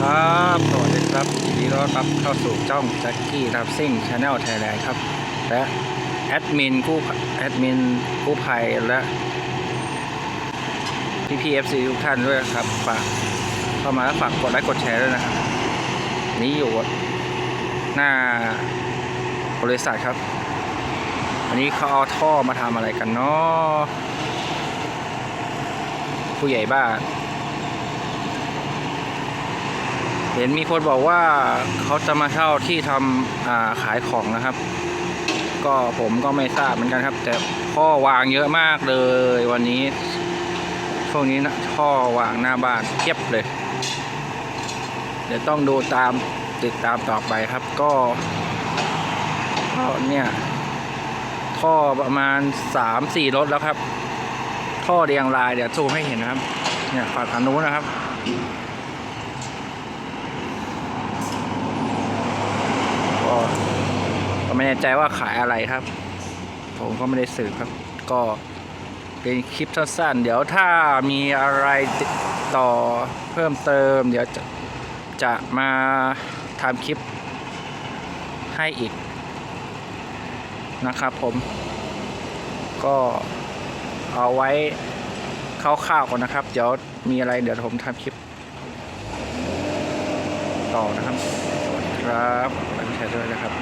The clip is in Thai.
ครับสวัสดีครับยินดีต้อนรับเข้าสู่ช่องแจ็คกี้รับซิ่งชาแนลไทยแลนด์ครับ และแอดมินกู้แอดมินกู้ภัยและพี่พีเอฟซีทุกท่านด้วยครับฝากเข้ามาแล้วฝากกดไลค์กดแชร์ด้วยนะครับนี่อยู่หน้าบริษัทครับวันนี้เขาเอาท่อมาทำอะไรกันเนาะผู้ใหญ่บ้าน เห็นมีคนบอกว่าเขาจะมาเช่าที่ทำขายของนะครับ ก็ผมก็ไม่ทราบเหมือนกันครับ แต่ท่อวางเยอะมากเลยวันนี้ช่วงนี้นะท่อวางหน้าบ้านเทียบเลย เดี๋ยวต้องดูตามติดตามต่อไปครับก็ก็เนี่ยท่อประมาณสามสี่รถแล้วครับ ท่อเรียงรายเดี๋ยวซูมให้เห็นนะครับ เนี่ยฝั่งทางนู้นนะครับ ก็ก็ ไม่แน่ใจว่าขายอะไรครับ ผมก็ไม่ได้สืบครับ ก็เป็นคลิปสั้นๆ เดี๋ยวถ้ามีอะไรต่อเพิ่มเติม เดี๋ยวจะจะมาทำคลิปให้อีกนะครับผม ก็เอาไว้คร่าวๆก่อนนะครับ เดี๋ยวมีอะไรเดี๋ยวผมทำคลิป ต่อนะครับ ครับแชร์ด้วยนะครับ